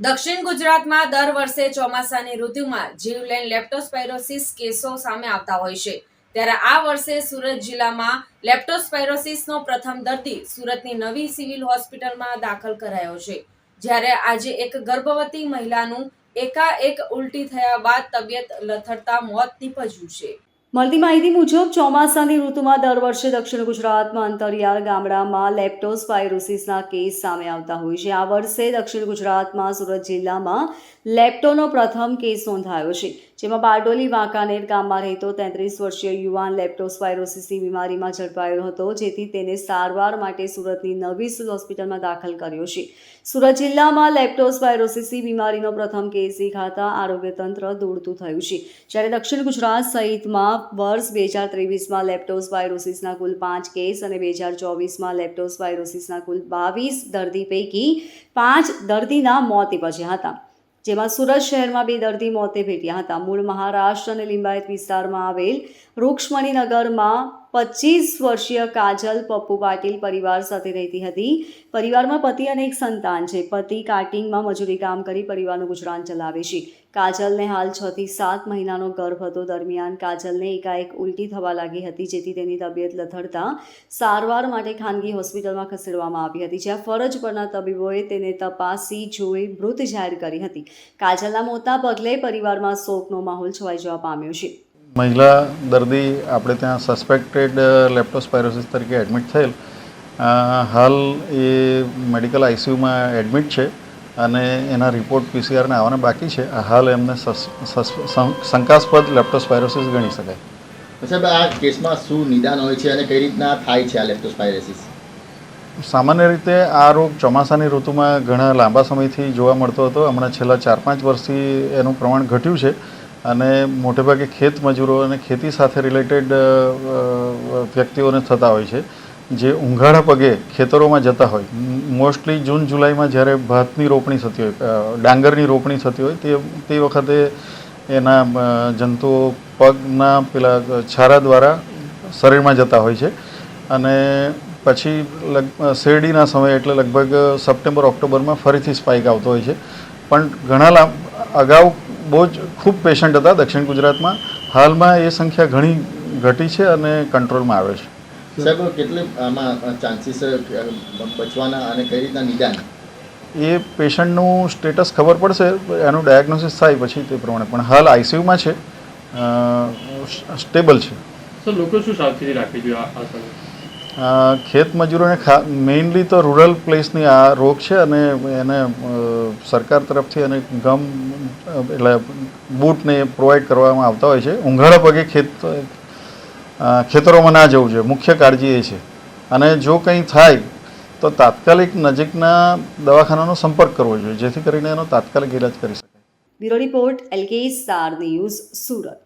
દક્ષિણ ગુજરાતમાં દર વર્ષે ચોમાસાની ઋતુમાં જીવલેન લેપ્ટોસ્પાયરોસિસ કેસો સામે આવતા હોય છે. ત્યારે આ વર્ષે સુરત જિલ્લામાં લેપ્ટોસ્પાયરોસિસનો પ્રથમ દર્દી સુરતની નવી સિવિલ હોસ્પિટલમાં દાખલ કરાયો છે. જ્યારે આજે એક ગર્ભવતી મહિલાનું એકાએક ઉલટી થયા બાદ તબિયત લથડતા મોત નીપજ્યું છે. મળતી માહિતી મુજબ, ચોમાસાની ઋતુમાં દર વર્ષે દક્ષિણ ગુજરાતમાં અંતરિયાળ ગામડામાં લેપ્ટોસ્પાઇરોસિસના કેસ સામે આવતા હોય છે. આ વર્ષે દક્ષિણ ગુજરાતમાં, સુરત જિલ્લામાં લેપ્ટોનો પ્રથમ કેસ નોંધાયો છે. જેમાં બારડોલી, વાંકાનેર ગામમાં રહેતો તેત્રીસ વર્ષીય યુવાન લેપ્ટોસ્પાઇરોસિસની બીમારીમાં ઝડપાયો હતો, જેથી તેને સારવાર માટે સુરતની નવી હોસ્પિટલમાં દાખલ કર્યો છે. સુરત જિલ્લામાં લેપ્ટોસ્પાઇરોસિસની બીમારીનો પ્રથમ કેસ દેખાતા આરોગ્ય તંત્ર દોડતું થયું છે. જ્યારે દક્ષિણ ગુજરાત સહિતમાં વર્ષ બે હજાર ત્રેવીસમાં લેપ્ટોસ્પાઇરોસિસના કુલ પાંચ કેસ અને બે હજાર ચોવીસમાં લેપ્ટોસ્વાયરોસિસના કુલ બાવીસ દર્દી પૈકી પાંચ દર્દીના મોત નિપજ્યા હતા. જેમાં સુરત શહેરમાં બે દર્દી મોતે ભેટ્યા હતા. મૂળ મહારાષ્ટ્ર અને લિંબાયત વિસ્તારમાં આવેલ રૂક્ષ્મણીનગરમાં પચીસ વર્ષીય કાજલ પપ્પુ પાટીલ પરિવાર સાથે રહેતી હતી. પરિવારમાં પતિ અને એક સંતાન છે. પતિ કાર્ટિંગમાં મજૂરી કામ કરી પરિવારનું ગુજરાન ચલાવે છે. કાજલને હાલ છ થી સાત મહિનાનો ગર્ભ હતો. દરમિયાન કાજલને એકાએક ઉલટી થવા લાગી હતી, જેથી તેની તબિયત લથડતા સારવાર માટે ખાનગી હોસ્પિટલમાં ખસેડવામાં આવી હતી, જ્યાં ફરજ પરના તબીબોએ તેને તપાસી જોઈ મૃત જાહેર કરી હતી. કાજલના મોતા પગલે પરિવારમાં શોકનો માહોલ છવાઈ જવા પામ્યો છે. મહિલા દર્દી આપણે ત્યાં સસ્પેક્ટેડ લેપ્ટોસ્પાયરોસિસ તરીકે એડમિટ થયેલ. હાલ એ મેડિકલ આઈસીયુમાં એડમિટ છે અને એના રિપોર્ટ પીસીઆરને આવવાના બાકી છે. હાલ એમને શંકાસ્પદ લેપ્ટોસ્પાયરોસિસ ગણી શકાય. સાહેબ આ કેસમાં શું નિદાન હોય છે અને કઈ રીતના થાય છે આ લેપ્ટોસ્પાયરોસિસ સામાન્ય રીતે આ રોગ ચોમાસાની ઋતુમાં ઘણા લાંબા સમયથી જોવા મળતો હતો. હમણાં છેલ્લા ચાર પાંચ વર્ષથી એનું પ્રમાણ ઘટ્યું છે. અને મોટેભાગે ખેત મજૂરો અને ખેતી સાથે રિલેટેડ વ્યક્તિઓને થતા હોય છે. જે ઉંઘાડા પગે ખેતરોમાં જતા હોય. મોસ્ટલી જૂન, જુલાઈમાં જ્યારે ભાતની રોપણી થતી હોય ડાંગરની રોપણી થતી હોય, તે તે વખતે એના જંતુઓ પગના પેલા છારા દ્વારા શરીરમાં જતા હોય છે. અને પછી શેરડીના સમયે એટલે લગભગ સપ્ટેમ્બર, ઓક્ટોબરમાં ફરીથી સ્પાઇક આવતો હોય છે. પણ ઘણા અગાઉ બહુ જ ખૂબ પેશન્ટ હતા દક્ષિણ ગુજરાતમાં. હાલમાં એ સંખ્યા ઘણી ઘટી છે અને કંટ્રોલમાં આવે છે. સાહેબ કેટલી આમાં ચાન્સીસ બચવાના અને કઈ રીતના નિદાન? એ પેશન્ટનું સ્ટેટસ ખબર પડશે એનું ડાયગ્નોસિસ થાય પછી તે પ્રમાણે. પણ હાલ આઈસીયુમાં છે સ્ટેબલ છે. સર લોકો શું સાવચેતી રાખવી જોઈએ આ ખેત મજૂરોને મેઇનલી તો રૂરલ પ્લેસની આ રોગ છે અને એને સરકાર તરફથી અને ગમ, એટલે બૂટને પ્રોવાઈડ કરવામાં આવતા હોય છે. ઊંઘાડા પગે ખેત ખેતરોમાં ના જવું જોઈએ. મુખ્ય કાળજી એ છે. અને જો કંઈ થાય, તો તાત્કાલિક નજીકના દવાખાનાનો સંપર્ક કરવો જોઈએ, જેથી કરીને એનો તાત્કાલિક ઇલાજ કરી શકાય. Bureau report L K star news, Surat.